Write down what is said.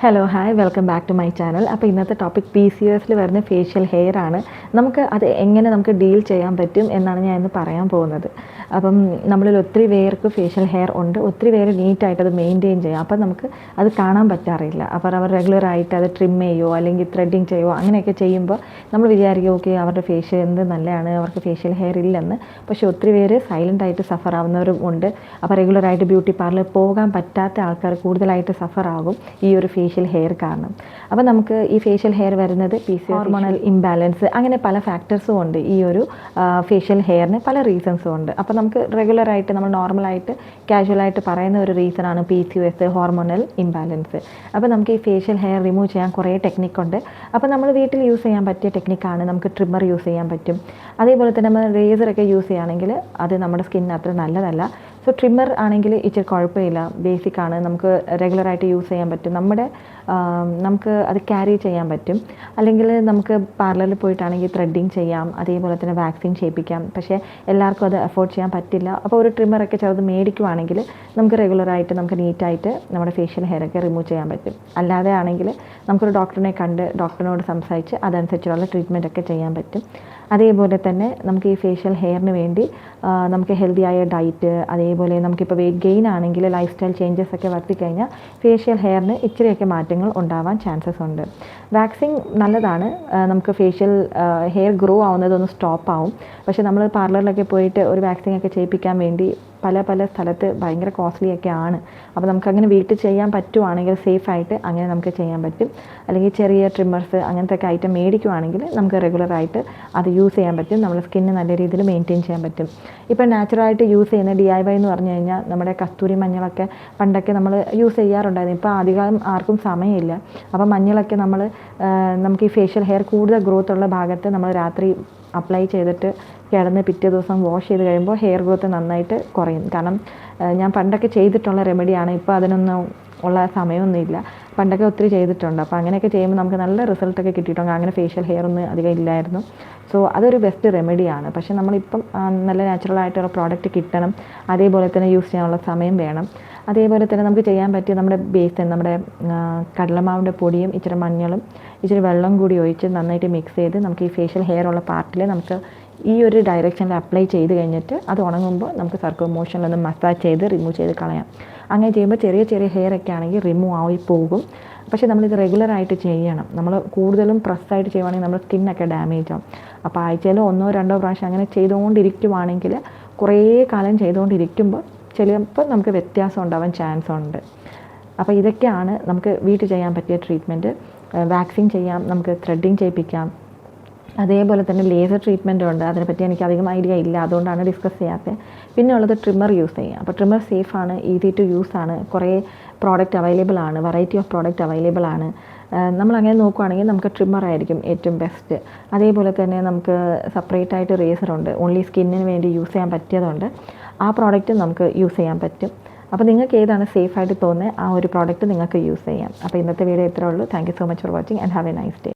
Hello hi welcome back to my channel അപ്പോൾ ഇന്നത്തെ topic P C എസിൽ വരുന്ന ഫേഷ്യൽ ഹെയർ ആണ്. നമുക്ക് അത് എങ്ങനെ നമുക്ക് ഡീൽ ചെയ്യാൻ പറ്റും എന്നാണ് ഞാൻ ഇന്ന് പറയാൻ പോകുന്നത്. അപ്പം നമ്മളിൽ ഒത്തിരി പേർക്ക് ഫേഷ്യൽ ഹെയർ ഉണ്ട്. ഒത്തിരി പേര് നീറ്റായിട്ട് അത് മെയിന്റെയിൻ ചെയ്യാം. അപ്പം നമുക്ക് അത് കാണാൻ പറ്റാറില്ല. അപ്പോൾ അവർ റെഗുലറായിട്ട് അത് ട്രിം ചെയ്യുമോ അല്ലെങ്കിൽ ത്രെഡിങ് ചെയ്യുമോ അങ്ങനെയൊക്കെ ചെയ്യുമ്പോൾ നമ്മൾ വിചാരിക്കുക ഓക്കെ അവരുടെ ഫേഷ്യൽ എന്ത് നല്ലതാണ്? അവർക്ക് ഫേഷ്യൽ ഹെയർ ഇല്ലെന്ന്. പക്ഷേ ഒത്തിരി പേര് സൈലന്റ് ആയിട്ട് സഫർ ആവുന്നവരും ഉണ്ട്. അപ്പോൾ റെഗുലറായിട്ട് ബ്യൂട്ടി പാർലർ പോകാൻ പറ്റാത്ത ആൾക്കാർ കൂടുതലായിട്ട് സഫർ ആകും ഈ ഒരു ഹെയർ കാരണം. അപ്പോൾ നമുക്ക് ഈ ഫേഷ്യൽ ഹെയർ വരുന്നത് പി സി ഹോർമോണൽ ഇംബാലൻസ് അങ്ങനെ പല ഫാക്ടേഴ്സും ഉണ്ട് ഈ ഒരു ഫേഷ്യൽ ഹെയറിന് പല റീസൺസും ഉണ്ട്. അപ്പോൾ നമുക്ക് റെഗുലറായിട്ട് നമ്മൾ നോർമലായിട്ട് കാഷ്വലായിട്ട് പറയുന്ന ഒരു റീസണാണ് P C S hormonal imbalance അപ്പോൾ നമുക്ക് ഈ ഫേഷ്യൽ ഹെയർ റിമൂവ് ചെയ്യാൻ കുറേ ടെക്നിക്കുണ്ട് അപ്പോൾ നമ്മൾ വീട്ടിൽ യൂസ് ചെയ്യാൻ പറ്റിയ ടെക്നിക്കാണ് നമുക്ക് ട്രിമ്മർ യൂസ് ചെയ്യാൻ പറ്റും. അതേപോലെ തന്നെ നമ്മൾ റേസറൊക്കെ യൂസ് ചെയ്യുകയാണെങ്കിൽ അത് നമ്മുടെ സ്കിന്നിന് അത്ര നല്ലതല്ല. സോ ട്രിമ്മർ ആണെങ്കിൽ ഇച്ചിരി കുഴപ്പമില്ല. ബേസിക് ആണ്. നമുക്ക് റെഗുലറായിട്ട് യൂസ് ചെയ്യാൻ പറ്റും. നമ്മുടെ നമുക്ക് അത് ക്യാരി ചെയ്യാൻ പറ്റും. അല്ലെങ്കിൽ നമുക്ക് പാർലറിൽ പോയിട്ടാണെങ്കിൽ ത്രെഡിങ് ചെയ്യാം. അതേപോലെ തന്നെ വാക്സിൻ ചെയ്യിപ്പിക്കാം. പക്ഷേ എല്ലാവർക്കും അത് അഫോർഡ് ചെയ്യാൻ പറ്റില്ല. അപ്പോൾ ഒരു ട്രിമ്മറൊക്കെ ചെറുത് മേടിക്കുവാണെങ്കിൽ നമുക്ക് റെഗുലറായിട്ട് നമുക്ക് നീറ്റായിട്ട് നമ്മുടെ ഫേഷ്യൽ ഹെയർ ഒക്കെ റിമൂവ് ചെയ്യാൻ പറ്റും. അല്ലാതെ ആണെങ്കിൽ നമുക്കൊരു ഡോക്ടറിനെ കണ്ട് ഡോക്ടറിനോട് സംസാരിച്ച് അതനുസരിച്ചുള്ള ട്രീറ്റ്മെന്റൊക്കെ ചെയ്യാൻ പറ്റും. അതേപോലെ തന്നെ നമുക്ക് ഈ ഫേഷ്യൽ ഹെയറിന് വേണ്ടി നമുക്ക് ഹെൽത്തി ആയ ഡയറ്റ് അതേപോലെ നമുക്കിപ്പോൾ വെയിറ്റ് ഗെയിൻ ആണെങ്കിൽ ലൈഫ് സ്റ്റൈൽ ചേഞ്ചസ് ഒക്കെ വരുത്തിക്കഴിഞ്ഞാൽ ഫേഷ്യൽ ഹെയറിന് ഇച്ചിരിയൊക്കെ മാറ്റങ്ങൾ ഉണ്ടാവാൻ ചാൻസസ് ഉണ്ട്. വാക്സിൻ നല്ലതാണ്. നമുക്ക് ഫേഷ്യൽ ഹെയർ ഗ്രോ ആവുന്നതൊന്ന് സ്റ്റോപ്പ് ആവും. പക്ഷേ നമ്മൾ പാർലറിലൊക്കെ പോയിട്ട് ഒരു വാക്സിൻ ഒക്കെ ചെയ്യിപ്പിക്കാൻ വേണ്ടി പല പല സ്ഥലത്ത് ഭയങ്കര കോസ്റ്റ്ലി ഒക്കെ ആണ് അപ്പോൾ നമുക്കങ്ങനെ വീട്ടിൽ ചെയ്യാൻ പറ്റുവാണെങ്കിൽ സേഫ് ആയിട്ട് അങ്ങനെ നമുക്ക് ചെയ്യാൻ പറ്റും. അല്ലെങ്കിൽ ചെറിയ ട്രിമ്മേഴ്സ് അങ്ങനത്തെ ഒക്കെ ഐറ്റം മേടിക്കുവാണെങ്കിൽ നമുക്ക് റെഗുലറായിട്ട് അത് യൂസ് ചെയ്യാൻ പറ്റും. നമ്മുടെ സ്കിന്ന് നല്ല രീതിയിൽ മെയിന്റെയിൻ ചെയ്യാൻ പറ്റും. ഇപ്പോൾ നാച്ചുറലായിട്ട് യൂസ് ചെയ്യുന്ന ഡി ഐ വൈ എന്ന് പറഞ്ഞു കഴിഞ്ഞാൽ നമ്മുടെ കസ്തൂരി മഞ്ഞളൊക്കെ പണ്ടൊക്കെ നമ്മൾ യൂസ് ചെയ്യാറുണ്ടായിരുന്നു. ഇപ്പോൾ അധികം ആർക്കും സമയമില്ല. അപ്പോൾ മഞ്ഞളൊക്കെ നമ്മൾ നമുക്ക് ഈ ഫേഷ്യൽ ഹെയർ കൂടുതൽ ഗ്രോത്ത് ഉള്ള ഭാഗത്ത് നമ്മൾ രാത്രി അപ്ലൈ ചെയ്തിട്ട് കിടന്ന് പിറ്റേ ദിവസം വാഷ് ചെയ്ത് കഴിയുമ്പോൾ ഹെയർ ഗ്രോത്ത് നന്നായിട്ട് കുറയും. കാരണം ഞാൻ പണ്ടൊക്കെ ചെയ്തിട്ടുള്ള റെമഡിയാണ് ഇപ്പോൾ അതിനൊന്നും ഉള്ള സമയമൊന്നുമില്ല പണ്ടൊക്കെ ഒത്തിരി ചെയ്തിട്ടുണ്ട്. അപ്പോൾ അങ്ങനെയൊക്കെ ചെയ്യുമ്പോൾ നമുക്ക് നല്ല റിസൾട്ടൊക്കെ കിട്ടിയിട്ടുണ്ട്. അങ്ങനെ ഫേഷ്യൽ ഹെയർ ഒന്നും അധികം ഇല്ലായിരുന്നു. സോ അതൊരു ബെസ്റ്റ് റെമഡിയാണ് പക്ഷേ നമ്മളിപ്പം നല്ല നാച്ചുറൽ ആയിട്ടുള്ള പ്രോഡക്റ്റ് കിട്ടണം. അതേപോലെ തന്നെ യൂസ് ചെയ്യാനുള്ള സമയം വേണം. അതേപോലെ തന്നെ നമുക്ക് ചെയ്യാൻ പറ്റിയ നമ്മുടെ ബേസ് നമ്മുടെ കടലമാവിന്റെ പൊടിയും ഇച്ചിരി മഞ്ഞളും ഇച്ചിരി വെള്ളം കൂടി ഒഴിച്ച് നന്നായിട്ട് മിക്സ് ചെയ്ത് നമുക്ക് ഈ ഫേഷ്യൽ ഹെയർ ഉള്ള പാർട്ടിൽ നമുക്ക് ഈ ഒരു ഡയറക്ഷനിൽ അപ്ലൈ ചെയ്ത് കഴിഞ്ഞിട്ട് അത് ഉണങ്ങുമ്പോൾ നമുക്ക് സർക്കോ മോഷനിലൊന്ന് മസാജ് ചെയ്ത് റിമൂവ് ചെയ്ത് കളയാം. അങ്ങനെ ചെയ്യുമ്പോൾ ചെറിയ ചെറിയ ഹെയർ ഒക്കെ ആണെങ്കിൽ റിമൂവ് ആയി പോകും. പക്ഷേ നമ്മളിത് റെഗുലറായിട്ട് ചെയ്യണം. നമ്മൾ കൂടുതലും പ്രസ്സായിട്ട് ചെയ്യുവാണെങ്കിൽ നമ്മുടെ സ്കിന്നൊക്കെ ഡാമേജ് ആവും. അപ്പോൾ ആഴ്ചയിൽ ഒന്നോ രണ്ടോ പ്രാവശ്യം അങ്ങനെ ചെയ്തുകൊണ്ടിരിക്കുവാണെങ്കിൽ കുറേ കാലം ചെയ്തുകൊണ്ടിരിക്കുമ്പോൾ ചിലപ്പോൾ നമുക്ക് വ്യത്യാസം ഉണ്ടാവാൻ ചാൻസ് ഉണ്ട് അപ്പോൾ ഇതൊക്കെയാണ് നമുക്ക് വീട്ടിൽ ചെയ്യാൻ പറ്റിയ ട്രീറ്റ്മെന്റ് വാക്സിൻ ചെയ്യാം നമുക്ക് ത്രെഡിങ് ചെയ്യിപ്പിക്കാം. അതേപോലെ തന്നെ ലേസർ ട്രീറ്റ്മെന്റും ഉണ്ട്. അതിനെപ്പറ്റി എനിക്ക് അധികം ഐഡിയ ഇല്ല. അതുകൊണ്ടാണ് ഡിസ്കസ് ചെയ്യാത്തത് പിന്നെ ഉള്ളത് ട്രിമ്മർ യൂസ് ചെയ്യാം. അപ്പോൾ ട്രിമ്മർ സേഫാണ് ഈസി ടു യൂസ് ആണ് കുറേ പ്രോഡക്റ്റ് അവൈലബിൾ ആണ്. വെറൈറ്റി ഓഫ് പ്രോഡക്റ്റ് അവൈലബിൾ ആണ്. നമ്മൾ അങ്ങനെ നോക്കുവാണെങ്കിൽ നമുക്ക് ട്രിമ്മർ ആയിരിക്കും ഏറ്റവും ബെസ്റ്റ് അതേപോലെ തന്നെ നമുക്ക് സെപ്പറേറ്റ് ആയിട്ട് റേസർ ഉണ്ട്. ഓൺലി സ്കിന്നിന് വേണ്ടി യൂസ് ചെയ്യാൻ പറ്റിയതുണ്ട്. ആ പ്രോഡക്റ്റ് നമുക്ക് യൂസ് ചെയ്യാൻ പറ്റും. അപ്പോൾ നിങ്ങൾക്ക് ഏതാണ് സേഫ് ആയിട്ട് തോന്നുന്നത്? ആ ഒരു പ്രോഡക്റ്റ് നിങ്ങൾക്ക് യൂസ് ചെയ്യാം. അപ്പോൾ ഇന്നത്തെ വീഡിയോ ഇത്രേ ഉള്ളൂ. Thank you so much for watching and have a nice day